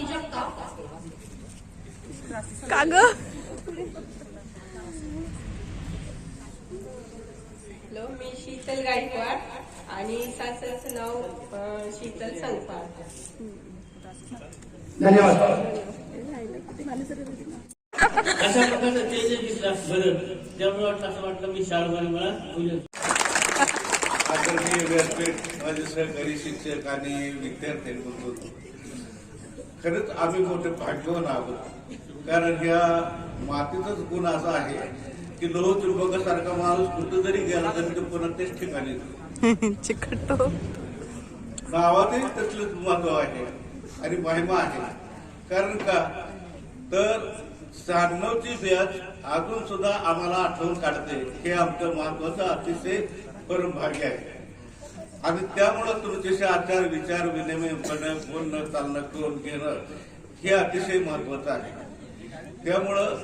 स्वाती जगताप का ग हॅलो मी शीतल गायकवाड आणि सासऱ्याचं नाव शीतल संगपाळ. धन्यवाद. अशा प्रकारचं दिसला बदल त्यामुळे वाटलं असं वाटलं मी शाळेमध्ये मला पूजन आदरणीय व्यासपीठ माझे सहकारी शिक्षक आणि विद्यार्थ्यांबरोबर खरंच आम्ही मोठे भाग्यवान आहोत. कारण ह्या मातीचाच गुण असा आहे की लोह त्रिभंगासारखा माणूस कुठं जरी गेला तरी तो पुन्हा तेच ठिकाणी. चिकटतो. नावातही त्यातलंच महत्त्व आहे आणि महिमा आहे. कारण का? तर शहाण्णवची बॅच अजून सुद्धा आम्हाला आठवण काढते. हे आमचं महत्वाचं अतिशय परम भाग्य आहे. आणि त्यामुळं तुमच्याशी आचार विचार विनिमय करणं बोलणं चालणं करून घेणं हे अतिशय महत्वाचं आहे. त्यामुळं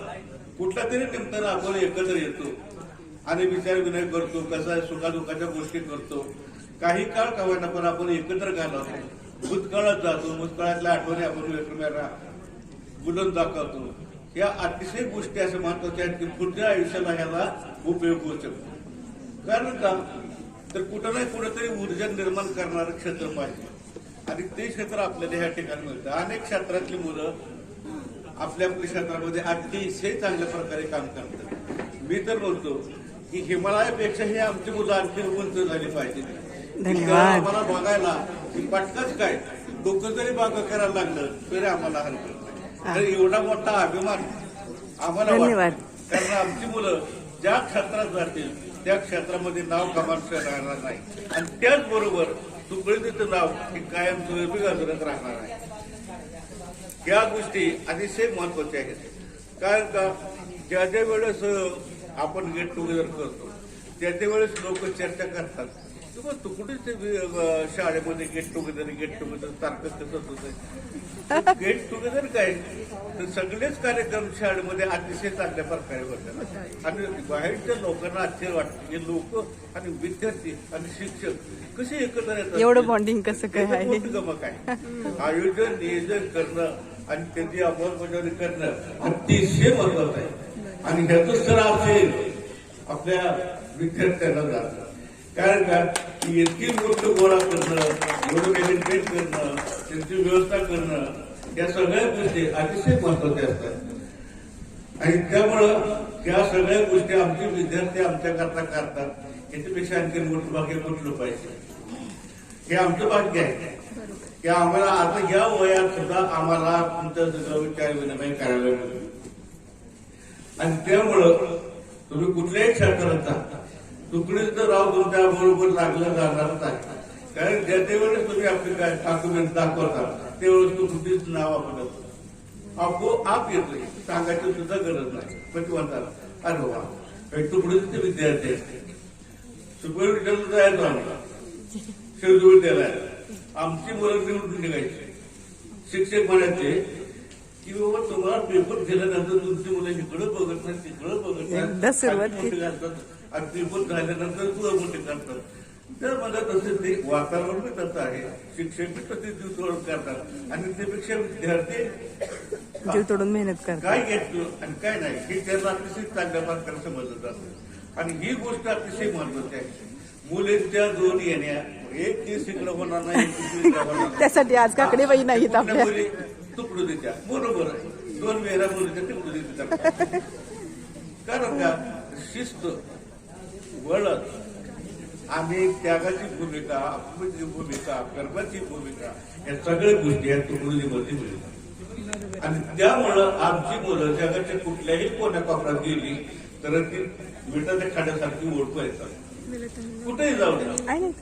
कुठल्या तरी निमित्तानं आपण एकत्र येतो आणि विचार विनिमय करतो कसा सुखादुखाच्या गोष्टी करतो. काही काळ कवायना पण आपण एकत्र घालवतो भूतकाळात जातो भूतकाळातल्या आठवणी आपण एकमेकांना बुलंद दाखवतो. या अतिशय गोष्टी अशा महत्त्वाच्या आहेत की पुढच्या आयुष्याला ह्याला उपयोग होऊ शकतो. कारण का? तर कुठं नाही कुठेतरी ऊर्जा निर्माण करणारं क्षेत्र पाहिजे. आणि ते क्षेत्र आपल्याला ह्या ठिकाणी मिळतं. अनेक क्षेत्रातली मुलं आपल्या आपल्या क्षेत्रामध्ये अतिशय चांगल्या प्रकारे काम करतात. मी तर बोलतो की हिमालयापेक्षा हे आमची मुलं आणखी उंच झाली पाहिजे. आम्हाला बघायला की पटकच काय? डोकं जरी बागा करायला लागलं तरी आम्हाला हरकत नाही. तर एवढा मोठा अभिमान आम्हाला. कारण आमची मुलं ज्या क्षेत्रात जातील त्या क्षेत्रामध्ये नाव कमाल राहणार नाही. आणि त्याचबरोबर सुकळीचं नाव हे कायम स्वरूपी गाजरत राहणार आहे. या गोष्टी अतिशय महत्त्वाच्या आहेत. कारण का ज्या ज्या वेळेस आपण गेट टुगेदर करतो त्या त्या वेळेस लोक चर्चा करतात. किंवा तुकडीच तू ते शाळेमध्ये गेट टुगेदर गेट टुगेदर सारखं कसं होतं गेट टुगेदर काय? तर सगळेच कार्यक्रम शाळेमध्ये अतिशय चांगल्या प्रकारे होतात. आणि बाहेरच्या लोकांना आश्चर्य वाटतं. की लोक आणि विद्यार्थी आणि शिक्षक कसे एकत्र येतात? एवढं bonding कसं काय गमक आहे. आयोजन नियोजन करणं आणि त्याची अंमलबजावणी करणं अतिशय महत्वाचं आहे. आणि ह्याचं सर असेल आपल्या विद्यार्थ्यांना जातं. कारण का? की इतकी गोष्ट गोळा करणं एवढं मेंटेन करणं त्यांची व्यवस्था करणं या सगळ्या गोष्टी अतिशय महत्त्वाच्या असतात. आणि त्यामुळं या सगळ्या गोष्टी आमचे विद्यार्थी आमच्याकरता करतात. याच्यापेक्षा आणखी मोठं भाग्य कुठलं पाहिजे? हे आमचं भाग्य आहे. की आम्हाला आता या वयात सुद्धा आम्हाला तुमच्या सगळं विचार विनिमय करायला मिळतो. आणि त्यामुळं तुम्ही कुठल्याही क्षेत्रात तुकडीच राव तुमच्या बरोबर लागलं जाणारच आहे. कारण वेळेस तुम्ही आपले काय डॉक्युमेंट दाखवता त्यावेळेस तुकडीच नाव आपण आपोआप येतोय सांगायची सुद्धा गरज नाही. पण ते म्हणतात अरे काही तुकडीचे विद्यार्थी आहेत. सुपर विद्यालय जायचो आम्ही. शिवजी विद्यालयात आमची मुलं निवडून निघायची. शिक्षक म्हणायचे की बाबा तुम्हाला पेपर दिल्यानंतर तुमची मुलं इकडं बघत नाही तिकडं बघत नाही. आणि पेपर झाल्यानंतर तुला मोठे करतात. तर मला तसं ते वातावरण तसं आहे शिक्षक बी तसे जीव करतात. आणि त्यापेक्षा विद्यार्थी जीव तोडून मेहनत करतात. काय घेतो आणि काय नाही हे त्याला अतिशय चांगल्या प्रकारे समजलं जातं. आणि ही गोष्ट अतिशय महत्वाची आहे. मुलींच्या दोन येण्या एक दिवस इकडं होणार नाही नाही. त्यासाठी आज काकडे बाई मुली तुकडू देत्या? बरोबर आहे. दोन वेळा मुलीच्या तुकडू देतात कारण का? शिस्त वळत आणि त्यागाची भूमिका अपमानाची भूमिका कर्माची भूमिका या सगळ्या गोष्टी या तुकडोजीमध्ये मिळतात. आणि त्यामुळं आमची मुलं जगाच्या कुठल्याही कोण्या कोपऱ्यात गेली तर ती मिठाच्या खाण्यासारखी ओळखू येतात. कुठेही जाऊ?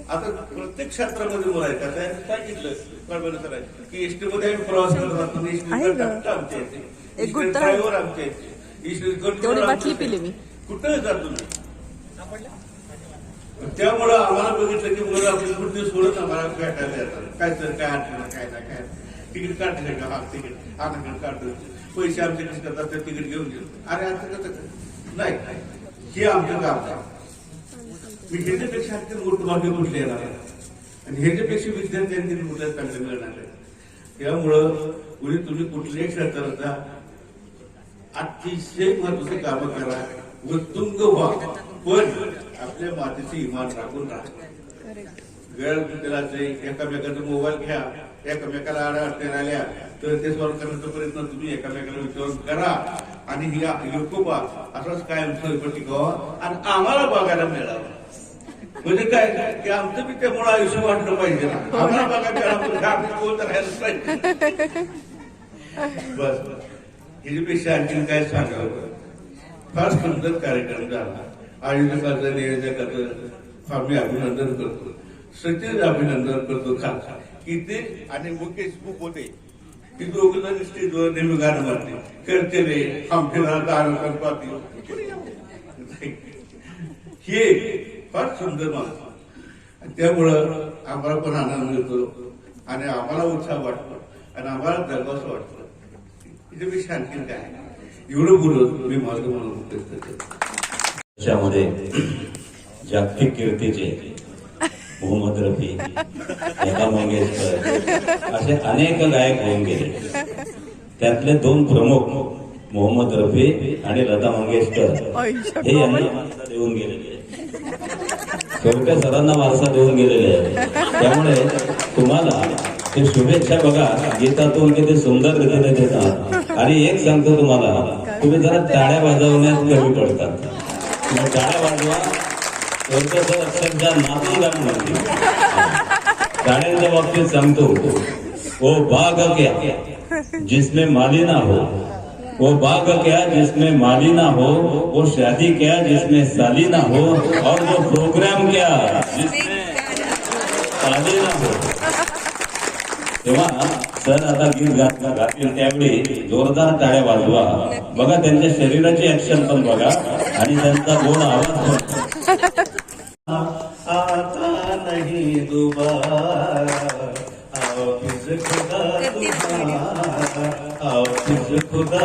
आता प्रत्येक क्षेत्रामध्ये आता यांनी सांगितलं कळवलं की एसटी मध्ये आम्ही प्रवास करत राहतो आहे एसटी. आमच्या येते. ड्रायव्हर आमच्या येते एसटी तेवढी बाटली पिली मी. कुठे जातो मी त्यामुळं आम्हाला बघितलं की मुलं आपली कुठे सोडत आम्हाला भेटायला येतात काय सर काय अडचण काय ना काय तिकीट काढलं का? हा तिकीट. आम्ही काढतो. पैसे आमचे करतात ते तिकीट घेऊन गेलो अरे असं कसं नाही हे आमचं काम आहे. मी ह्याच्यापेक्षा अत्यंत मोठं भाग्य कुठले येणार आणि ह्याच्यापेक्षा विद्यार्थ्यांनी मोठ्या चांगले मिळणार आहे त्यामुळं कुणी तुम्ही कुठल्याही क्षेत्राचा जा अतिशय महत्वाचं काम करा. उत्तुंग व्हा. पण आपल्या मातीचे इमान राखून राहा. वेळ त्याला एकामेकाचा मोबाईल घ्या. एकामेकाला आडा अडचण आल्या तर ते सॉल्व्ह करण्याचा प्रयत्न तुम्ही एकामेकाला विचारून करा. आणि ही लोकोबा असाच कायम स्वरूपात टिकावा आणि आम्हाला बघायला मिळावं. म्हणजे काय? की आमचं बी त्यामुळे आयुष्य वाटलं पाहिजे. ना. आम्हाला बघायला पाहिजे. बस ह्याच्यापेक्षा आणखी काय सांगावं? फार सुंदर कार्यक्रम झाला. आयोजकाचं नियोजकाचं फार मी अभिनंदन करतो सचिन अभिनंदन करतो खास की ते आणि मुकेश खूप होते. की दोघं जण स्टेजवर नेहमी गाणं मारते करते रे आमच्या दारू पाहते. हे फार सुंदर माणूस. त्यामुळं आम्हाला पण आनंद मिळतो आणि आम्हाला उत्साह वाटतो आणि आम्हाला गर्वाचं वाटतं. त्याच्यापेक्षा आणखीन काय? एवढं बोलत मी माझं म्हणून त्याच्यामध्ये जागतिक कीर्तीचे मोहम्मद रफी लता मंगेशकर. असे अनेक गायक होऊन गेले. त्यातले दोन प्रमुख मोहम्मद रफी आणि लता मंगेशकर हे यांना वारसा देऊन गेलेले. शेवट्या सरांना वारसा देऊन गेलेले. आहे त्यामुळे तुम्हाला ते शुभेच्छा बघा. गीतातून किती सुंदर रीतीने देतात. आणि एक सांगतो तुम्हाला तुम्ही जरा टाळ्या वाजवण्यात कमी पडतात. गाणं वो बाग क्या जिसमें माली ना हो वो बाग क्या जिसमें माली ना हो वो शादी क्या जिसमें साली ना हो और वो प्रोग्राम क्या जिसमें ना हो सर आता गीत गात जोरदार टाळ्या वाजवा बघा त्यांच्या शरीराची ऍक्शन आणि त्यांचा गोड आवाज आता नहीं दोबारा. खुदा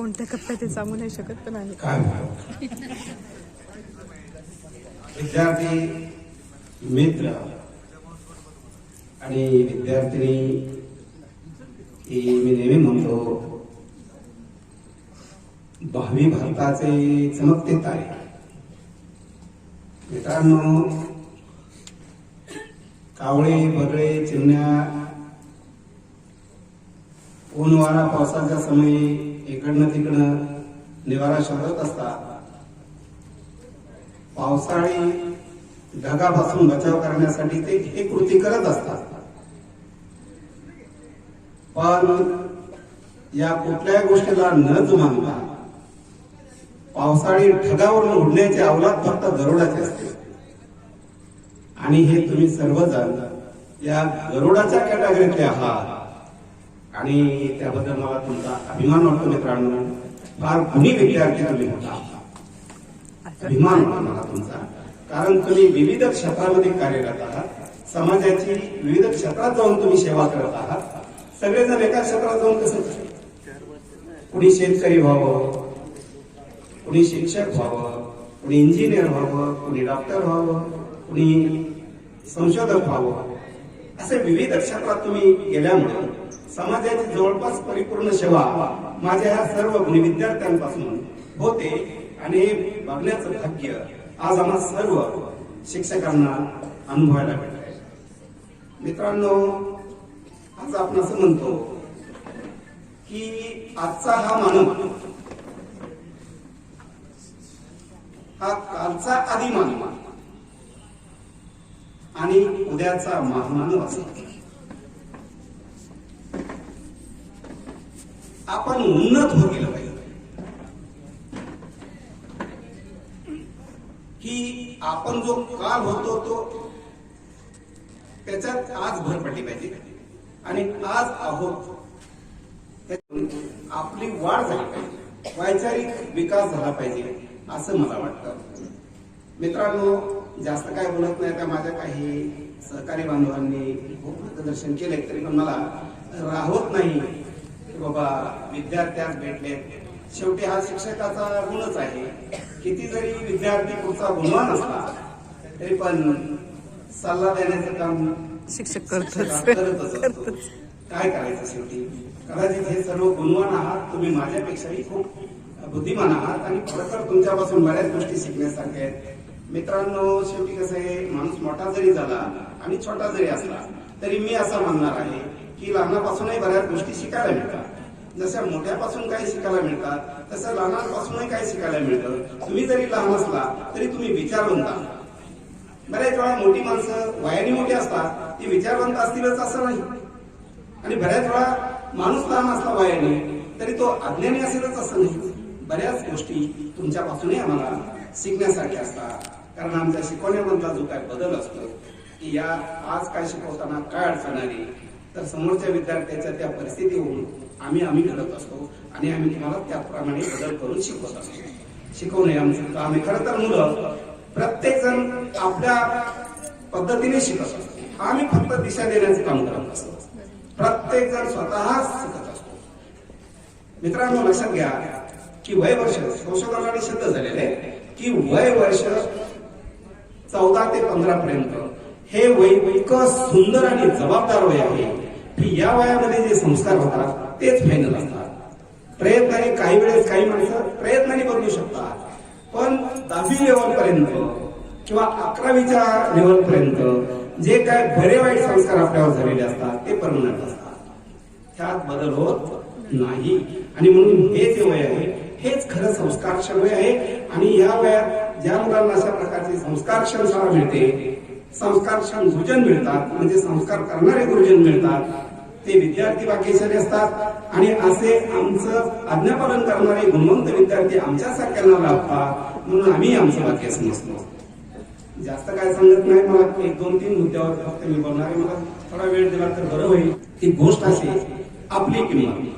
कोणत्या कप्प्यात ते सांगू नाही शकत पण आहे. काय विद्यार्थी मित्र आणि विद्यार्थिनी की मी नेहमी म्हणतो भावी भारताचे चमकते तारे. मित्रांनो कावळे बगळे चिमण्या ऊन वारा पावसाच्या समयी इकडनं तिकडं निवारा शोधत असतात पावसाळी ढगापासून बचाव करण्यासाठी ते ही कृती करत असतात. पण या कुठल्याही गोष्टीला न जुमानता पावसाळी ढगावरून उडण्याची अवलाद फक्त गरुडाची असते. आणि हे तुम्ही सर्वजण या गरुडाच्या कॅटेगरीतले आहात. आणि त्याबद्दल मला तुमचा अभिमान वाटतो मित्रांनो. फार गुणी विद्यार्थी तुम्ही होता. अभिमान वाटतो मला तुमचा. कारण तुम्ही विविध क्षेत्रामध्ये कार्यरत आहात. समाजाची विविध क्षेत्रात जाऊन तुम्ही सेवा करत आहात. सगळेजण एका क्षेत्रात जाऊन कसं कुणी शेतकरी व्हावं कुणी शिक्षक व्हावं कुणी इंजिनियर व्हावं कुणी डॉक्टर व्हावं कुणी संशोधक व्हावं. असे विविध क्षेत्रात तुम्ही गेल्यामुळे समाजाची जवळपास परिपूर्ण सेवा माझ्या ह्या सर्व विद्यार्थ्यांपासून होते आणि हे बघण्याचं भाग्य आज आम्हा सर्व शिक्षकांना अनुभवायला भेटलंय मित्रांनो आज आपण असं म्हणतो की आजचा हा मानव हा कालचा आदिमानव आणि उद्याचा महामानव असतो आपण उन्नत हो गेलं पाहिजे. की आपण जो काल होतो तो त्याच्यात आज भर पडली पाहिजे. आणि आज आहोत आपली वाढ झाली पाहिजे. वैचारिक विकास झाला पाहिजे असं मला वाटतं. मित्रांनो जास्त काय बोलत नाही त्या माझ्या काही सहकारी बांधवांनी खूप मार्गदर्शन केले तरी पण मला राहत नाही. बाबा विद्यार्थ्यास भेटले शेवटी हा शिक्षकाचा गुणच आहे. किती जरी विद्यार्थी पुढचा गुणवान असला तरी पण सल्ला देण्याचं काम शिक्षक करतच. असतो. काय करायचं शेवटी? कदाचित हे सर्व गुणवान आहात. तुम्ही माझ्यापेक्षाही खूप बुद्धिमान आहात आणि खरोखर तुमच्यापासून बऱ्याच गोष्टी शिकण्यासारख्या आहेत. मित्रांनो शेवटी कसं आहे? माणूस मोठा जरी झाला आणि छोटा जरी असला तरी मी असं म्हणणार आहे की लहानापासूनही बऱ्याच गोष्टी शिकायला मिळतात. जशा मोठ्यापासून काही शिकायला मिळतात तसं लहानांपासूनही काही शिकायला मिळतं. तुम्ही जरी लहान असला तरी तुम्ही विचारवंत बऱ्याच वेळा मोठी माणसं वयाने मोठी असतात ती विचारवंत असतीलच असं नाही. आणि बऱ्याच वेळा माणूस लहान असला वयाने तरी तो अज्ञानी असेलच असं नाही. बऱ्याच गोष्टी तुमच्यापासूनही आम्हाला शिकण्यासारख्या असतात. कारण आमच्या शिकवण्यामधला जो काय बदल असतो की या आज काय शिकवताना काय अडचण आली तर समोरच्या विद्यार्थ्याच्या त्या परिस्थितीवरून आम्ही आम्ही घडत असतो आणि आम्ही तुम्हाला त्याप्रमाणे बदल करून शिकवत असतो. शिकवणे आमचं काम आहे. खरं तर मुलं प्रत्येक जण आपल्या पद्धतीने शिकत असतो. आम्ही फक्त दिशा देण्याचं काम करत असतो. प्रत्येक जण स्वतः शिकत असतो. मित्रांनो लक्षात घ्या की वय वर्ष संशोधनाने सिद्ध झालेले आहे की वय वर्ष चौदा ते पंधरा पर्यंत हे वय इतकं सुंदर आणि जबाबदार वय आहे की या वयामध्ये जे संस्कार होतात तेच फायनल असतात. प्रयत्नाने काही वेळेस काही माणसं प्रयत्नाने बदलू शकतात. पण दहावी लेवल पर्यंत किंवा अकरावीच्या लेवल पर्यंत जे काय बरे वाईट संस्कार आपल्यावर झालेले असतात ते परमनंट असतात. त्यात बदल होत नाही. आणि म्हणून हे जे वय आहे हेच खरं संस्कारक्षम वय आहे. आणि या वयात ज्या मुलांना अशा प्रकारचे संस्कारक्षम शाळा मिळते संस्कारक्षम गुरुजन मिळतात म्हणजे संस्कार करणारे गुरुजन मिळतात. ते विद्यार्थी भाग्यशाली असतात. आणि असे आमचं आज्ञापालन करणारे गुणवंत विद्यार्थी आमच्यासारख्यांना लाभतात. म्हणून आम्ही आमचं भाग्य समजतो. जास्त काय सांगत नाही मला. एक दोन तीन मुद्द्यावर फक्त मी बोलणार आहे. मला थोडा वेळ दिला तर बरं होईल. ती गोष्ट अशी आपली किंमत.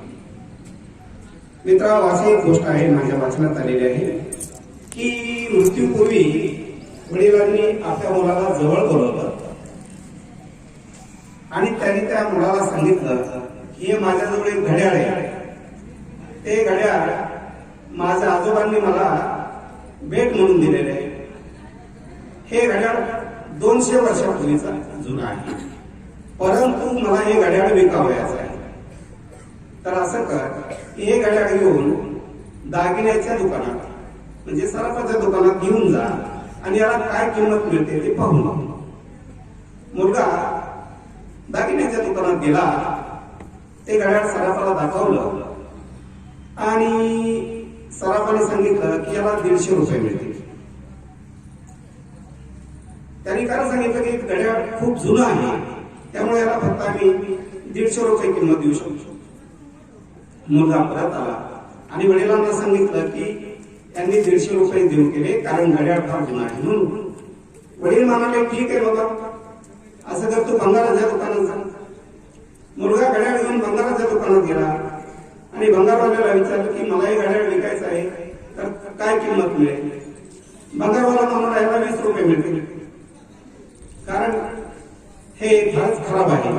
मित्रा अशी एक गोष्ट आहे माझ्या वाचनात आलेली आहे की मृत्यूपूर्वी वडिलांनी आपल्या मुलाला जवळ बोलवलं आणि त्यांनी त्या मुलाला सांगितलं की हे माझ्याजवळ एक घड्याळ आहे. ते घड्याळ माझ्या आजोबांनी मला भेट म्हणून दिलेले आहे. हे घड्याळ दोनशे वर्षापूर्वीचा जुना आहे. परंतु मला हे घड्याळ विकावयाचं आहे. तर असं कर की हे घड्याळ घेऊन दागिन्याच्या दुकानात म्हणजे सराफाच्या दुकानात घेऊन जा. आणि याला काय किंमत मिळते ते पाहून मुलगा दागिन्याच्या दुकानात गेला ते घड्याळ सराफाला दाखवलं आणि सराफाने सांगितलं की याला दीडशे रुपये मिळतील. त्यांनी काय सांगितलं की घड्याळ खूप जुनं आहे त्यामुळे याला फक्त आम्ही दीडशे रुपये किंमत देऊ शकतो. मुलगा परत आला आणि वडिलांना सांगितलं की त्यांनी दीडशे रुपये देऊन केले कारण घड्याळ फार जुना आहे म्हणून वडील म्हणाले ठीक आहे बाबा. असं कर तू भंगाराच्या दुकानात जा. मुलगा घड्याळ घेऊन भंगाराच्या दुकानात गेला. आणि भंगारवाल्याला विचारलं की मला हे घड्याळ विकायचं आहे तर काय किंमत मिळेल? भंगारवाला म्हणाला याला वीस रुपये मिळतील. कारण हे फारच खराब आहे.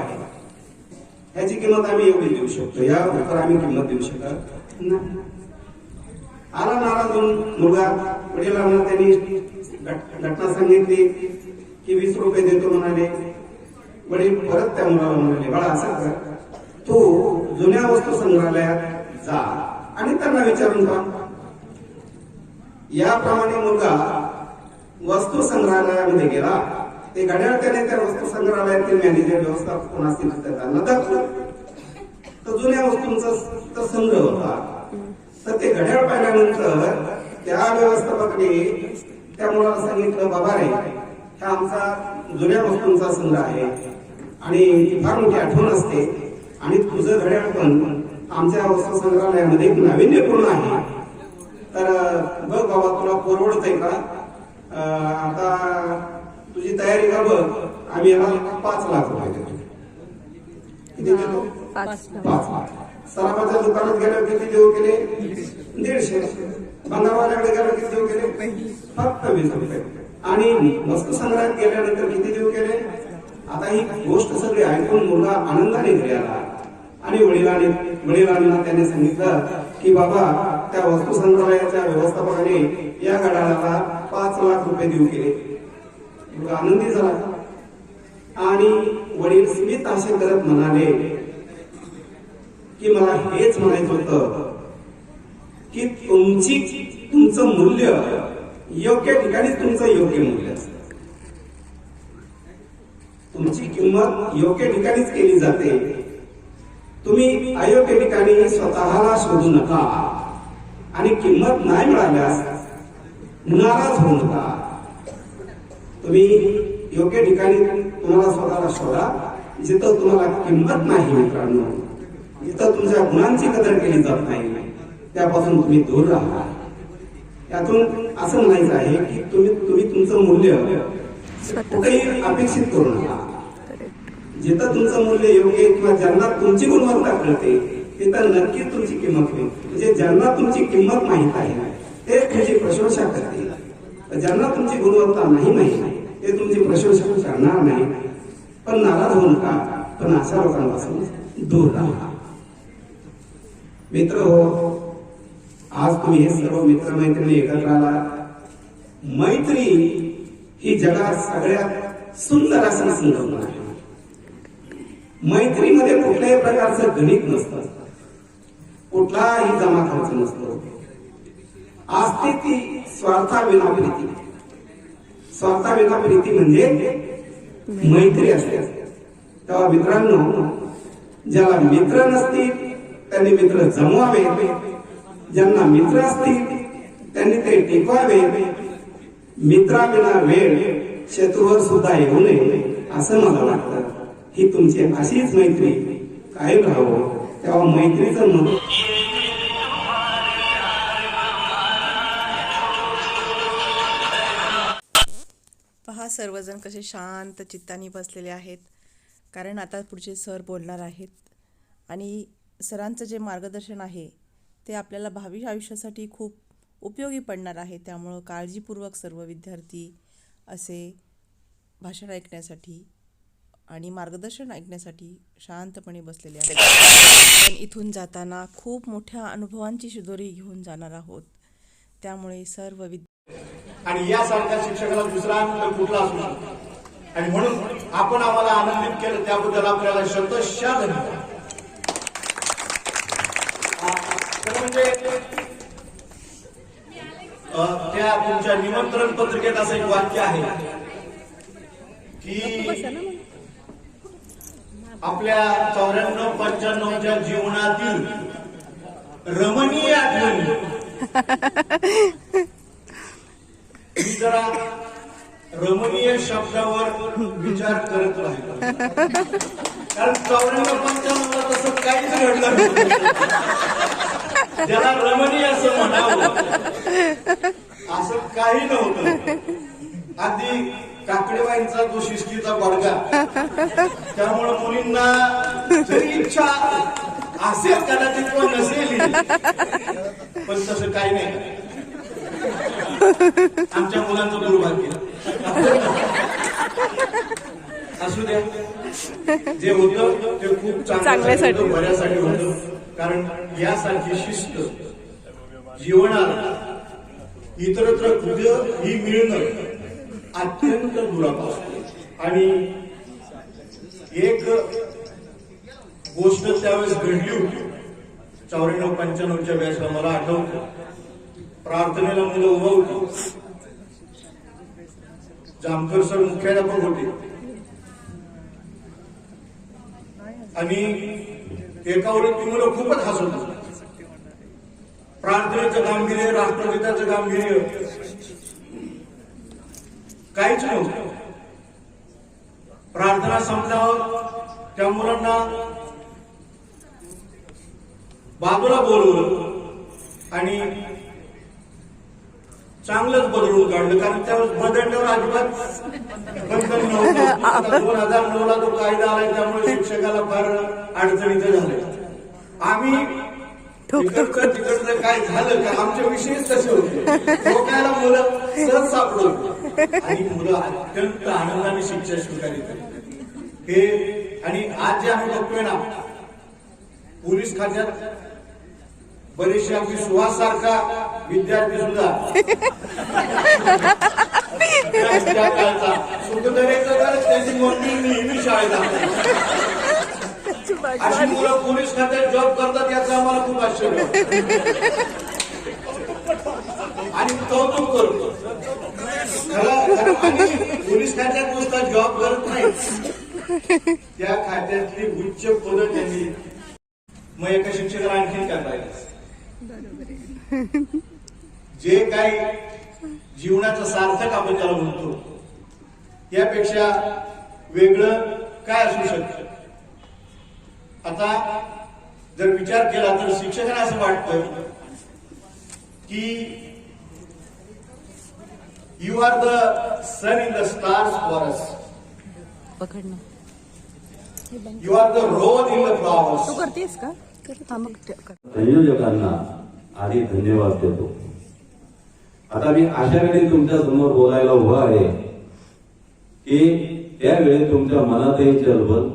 ह्याची किंमत आम्ही एवढी देऊ शकतो. या आम्ही किंमत देऊ शकत नाही. आला नाराज होऊन मुलगा वडिलांना त्यांनी घटना सांगितली की वीस रुपये देतो म्हणाले. वडील परत त्या मुलाला म्हणाले बाळा असं कर. तू जुन्या वस्तू संग्रहालयात जा आणि त्यांना विचारून पहा. याप्रमाणे मुलगा वस्तू संग्रहालयामध्ये गेला. ते घड्याळ त्याने त्या वस्तू संग्रहालयातील मॅनेजर व्यवस्थापन असतील तर त्यांना दाखवलं तर जुन्या वस्तूंचा तर संग्रह होता. तर ते घड्याळ पाहिल्यानंतर त्या व्यवस्थापकाने त्या मुलाला सांगितलं बाबा रे हा आमचा जुन्या वस्तूंचा संग्रह आहे आणि ती फार मोठी आठवण असते आणि तुझं घड्याळ पण आमच्या वस्तू संग्रहालयामध्ये एक नाविन्यपूर्ण आहे. तर बघ बाबा तुला परवडतंय का? आता तुझी तयारी का बघ? आम्ही याला पाच लाख रुपये देतो. किती देतो? पाच लाख. सराफाच्या दुकानात गेल्यावर किती देऊ केले? दीडशे बंगारवाल्याकडे गेल्यावर किती देऊ केले? फक्त वीस रुपये. आणि वस्तू संग्रहात गेल्यानंतर किती देऊ केले? आता ही गोष्ट सगळी ऐकून मुलगा आनंदाने घरी आला. आणि वडिलांनी वडिलांना त्याने सांगितलं की बाबा त्या वस्तू संग्रहालयाच्या व्यवस्थापकाने या गडाला पाच लाख रुपये देऊ केले. मुलगा आनंदी झाला. आणि वडील स्मित असे करत म्हणाले की मला हेच म्हणायचं होतं की तुमची तुमचं मूल्य योग्य ठिकाणीच तुमचं योग्य मूल्य असतं. तुमची किंमत योग्य ठिकाणीच केली जाते. तुम्ही अयोग्य ठिकाणी स्वतःला शोधू नका आणि किंमत नाही मिळाल्यास नाराज होऊ नका. तुम्ही योग्य ठिकाणी तुम्हाला स्वतःला शोधा जिथं तुम्हाला किंमत नाही मित्रांनो जिथं तुमच्या गुणांची कदर केली जात नाही. त्यापासून तुम्ही दूर राहा. यातून असं म्हणायचं आहे की तुम्ही तुम्ही तुमचं मूल्य कुठेही अपेक्षित करू नका. जिथं तुमचं मूल्य योग्य किंवा ज्यांना तुमची गुणवत्ता कळते तिथं नक्कीच तुमची किंमत होईल. म्हणजे ज्यांना तुमची किंमत माहीत आहे ते तुमची प्रशंसा करतील. ज्यांना तुमची गुणवत्ता नाही माहीत ते तुमची प्रशंसा करणार नाही. पण नाराज होऊ नका. पण अशा लोकांपासून दूर राहा. मित्र हो आज तुम्ही हे सर्व मित्रमैत्रिणी एकत्र आला. मैत्री ही जगात सगळ्यात सुंदर असं संकल्पना आहे. मैत्रीमध्ये कुठल्याही प्रकारचं गणित नसतं. कुठलाही जमा खर्च नसतो. असते ती स्वार्थाविना प्रीती स्वार्थाविना प्रीती म्हणजे मैत्री असते. तेव्हा मित्रांनो ज्याला मित्र नसतील त्यांनी मित्र जमवावे. ज्यांना मित्र असतील त्यांनी ते टिकवावे. मित्राविना वेळ शत्रूवर सुद्धा येऊ नये असं मला वाटतं. ही तुमची अशीच मैत्री कायम राहावं. तेव्हा मैत्रीचं मत पहा सर्वजण कसे शांत चित्ताने बसलेले आहेत. कारण आता पुढचे सर बोलणार आहेत. आणि सरांचं जे मार्गदर्शन आहे ते आपल्याला भावी आयुष्यासाठी खूप उपयोगी पडणार आहे. त्यामुळं काळजीपूर्वक सर्व विद्यार्थी असे भाषण ऐकण्यासाठी आणि मार्गदर्शन ऐकण्यासाठी शांतपणे बसलेले आहेत. पण इथून जाताना खूप मोठ्या अनुभवांची शिदोरी घेऊन जाणार आहोत. त्यामुळे सर्व विद्यार्थी आणि यासारख्या शिक्षकाला दुसरा आनंद कुठला असू आणि म्हणून आपण आम्हाला आनंदित केलं त्याबद्दल आपल्याला शतशा म्हणजे त्या तुमच्या निमंत्रण पत्रिकेत असं एक वाक्य आहे की आपल्या चौऱ्याण्णव पंच्याण्णवच्या जीवनातील रमणीय आठवणी. जरा रमणीय शब्दावर विचार करत राहिलो. कारण चौऱ्याण्णव पंच्याण्णवला तसं काहीच घडलं त्याला ज्याला रमणीय असं म्हणावं. असं काही नव्हतं. आधी काकडेबाईंचा तो शिस्तीचा बडगा त्यामुळे मुलींना जरी इच्छा असेल कदाचित पण नसेल. पण तसं काही नाही. आमच्या मुलांचं दुर्भाग्य. असू द्या. जे होतं ते खूप चांगल्यासाठी. बऱ्यासाठी होतं. कारण यासारखी शिस्त जीवनात इतरत्र तुझं ही मिळणं अत्यंत दुराप असते आणि एक गोष्ट त्यावेळेस घडली होती. चौऱ्याण्णव पंच्याण्णवच्या वेळेसला मला आठवतं. प्रार्थनेला मुलं उभं होती. जामकर सर मुख्याध्यापक होते. आणि एका वेळी ती मुलं खूपच हसत प्रार्थनेचं गांभीर्य राष्ट्रगीताचं गांभीर्य काहीच नव्हतं. प्रार्थना संपल्यावर त्या मुलांना बाजूला बोलवलं आणि चांगलंच बदलून काढलं. कारण त्यावेळेस बदलण्यावर अजिबात बंधन नव्हतं. आता दोन हजार नऊ ला जो कायदा आलाय त्यामुळे शिक्षकाला फार अडचणीचं झालं आम्ही तिकडचं काय झालं का आमचे विषयच तसे होते. लोकायला मुलं सहज सापडत. आणि मुलं अत्यंत आनंदाने शिक्षण स्वीकारित. हे आणि आज जे आम्ही बघतोय ना पोलीस खात्यात अगदी सुहास सारखा विद्यार्थी सुद्धा. त्याची मम्मी नेहमी शाळेत. अशी मुलं पोलीस खात्यात जॉब करतात याचं आम्हाला खूप आश्चर्य. आणि कौतुक करतो. पोलीस खात्यात नुसता जॉब करत नाही. त्या खात्यातली उच्च पदं त्यांनी मग एका शिक्षकाला आणखीन काय पाहिजे? जे काही जीवनाचं सार्थक आपण त्याला म्हणतो यापेक्षा वेगळं काय असू शकतं? आता जर विचार केला तर शिक्षकांना असं वाटतं की you are the sun in the stars for us you are the rose in the flowers तू करतेस का. संयोजकांना आधी धन्यवाद देतो. आता मी अशा वेळी तुमच्यासमोर बोलायला उभा आहे की त्यावेळी तुमच्या मनातही चलबल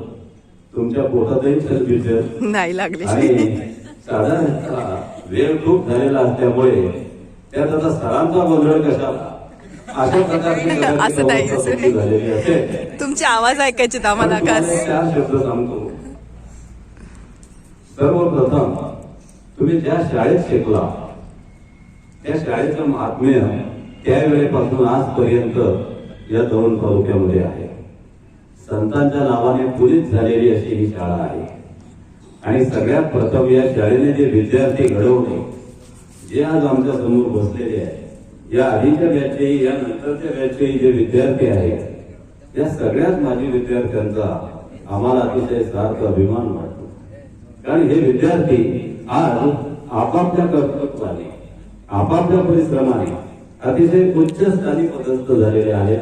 तुमच्या पोटातही चलबिचल नाही लागले. आणि साधारणतः वेळ खूप झालेला असल्यामुळे त्यात आता सरांचा गोंधळ कशाला अशा प्रकारची असं नाही. झालेली असेल. तुमचे आवाज ऐकायचे आम्हाला का शब्द सांगतो. सर्वप्रथम तुम्ही ज्या शाळेत शिकला त्या शाळेचं महात्म्य त्यावेळेपासून आजपर्यंत या दोन तालुक्यामध्ये आहे. संतांच्या नावाने पुरीत झालेली अशी ही शाळा आहे. आणि सगळ्यात प्रथम या शाळेने जे विद्यार्थी घडवले जे आज आमच्यासमोर बसलेले आहेत या आधीच्या बॅचचेही या नंतरच्या बॅचचेही जे विद्यार्थी आहेत या सगळ्याच माजी विद्यार्थ्यांचा आम्हाला अतिशय सार्थ अभिमान वाटतो. कारण हे विद्यार्थी आज आपापल्या कर्तृत्वाने आपापल्या परिश्रमाने अतिशय उच्च स्थानी पदस्थ झालेले आहेत.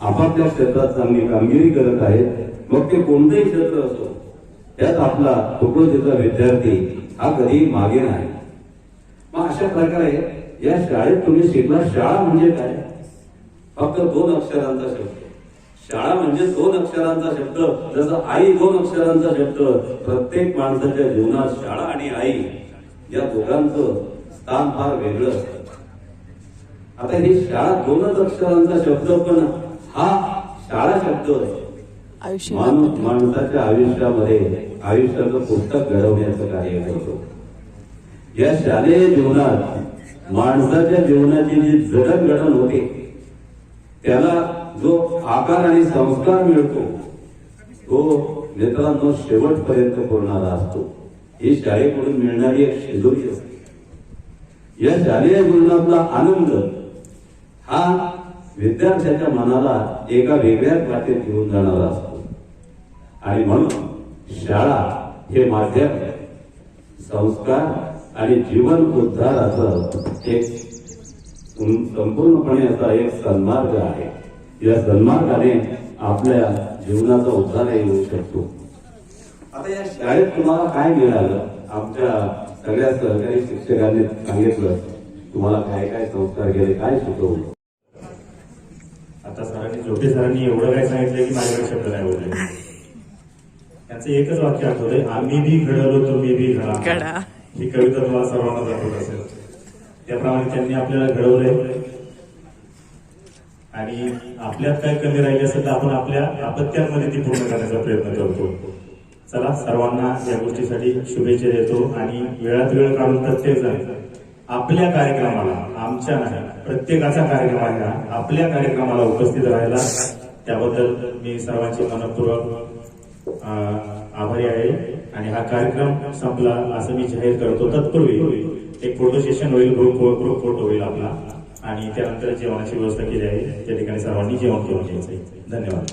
आपापल्या क्षेत्रात चांगली कामगिरी करत आहेत. मग ते कोणतंही क्षेत्र असो त्यात आपला तुकडोजीचा विद्यार्थी हा कधी मागे नाही. मग अशा प्रकारे या शाळेत तुम्ही शिकला. शाळा म्हणजे काय? फक्त दोन अक्षरांचा शब्द. शाळा म्हणजे दोन अक्षरांचा शब्द जसं आई दोन अक्षरांचा शब्द प्रत्येक माणसाच्या जीवनात शाळा आणि आई या दोघांचं स्थान फार वेगळं असतं. आता ही शाळा दोनच अक्षरांचा शब्द पण हा शाळा शब्द माणूस माणसाच्या आयुष्यामध्ये आयुष्याचं पुस्तक घडवण्याचं कार्य करतो. या शालेय जीवनात माणसाच्या जीवनाची जी जडणघडण होते त्याला जो आकार आणि संस्कार मिळतो तो मित्रांनो शेवटपर्यंत पुरणारा असतो. ही शाळेकडून मिळणारी एक शेजोरी असते. या शालेय जीवनातला आनंद हा विद्यार्थ्याच्या मनाला एका वेगळ्याच वाटेत घेऊन जाणारा असतो. आणि म्हणून शाळा हे माध्यम संस्कार आणि जीवन उद्धाराचं एक संपूर्णपणे असा एक सन्मार्ग आहे. या सन्मार्गाने आपल्या जीवनाचा उद्धारही होऊ शकतो. आता या शाळेत तुम्हाला काय मिळालं? आमच्या सगळ्या सहकारी शिक्षकांनी सांगितलं. तुम्हाला काय काय संस्कार केले काय शिकवलं? आता सरांनी जोटे सरांनी एवढं काय सांगितलं की माझ्याकडे शब्द नाही बोलले. त्यांचं एकच वाक्य आठवतंय आम्ही बी घडवलो तुम्ही बी घडा. घडा. ही कविता तुम्हाला सर्वांना दाखवत असेल. त्याप्रमाणे त्यांनी आपल्याला घडवलंय. आणि आपल्यात काय कमी राहिली असेल तर आपण आपल्या अपत्यांमध्ये ती पूर्ण करण्याचा प्रयत्न करतो. चला सर्वांना या गोष्टीसाठी शुभेच्छा देतो आणि वेळात वेळ काढून प्रत्येक जण आपल्या कार्यक्रमाला आमच्या नाही प्रत्येकाचा कार्यक्रम आहे आपल्या कार्यक्रमाला उपस्थित राहायला. त्याबद्दल मी सर्वांचे मनपूर्वक आभारी आहे. आणि हा कार्यक्रम संपला असं मी जाहीर करतो. तत्पूर्वी एक फोटो सेशन होईल ग्रुप ग्रुप फोटो होईल आपला. आणि त्यानंतर जेवणाची व्यवस्था केली आहे. त्या ठिकाणी सर्वांनी जेवण घेऊन घ्यायचं आहे धन्यवाद.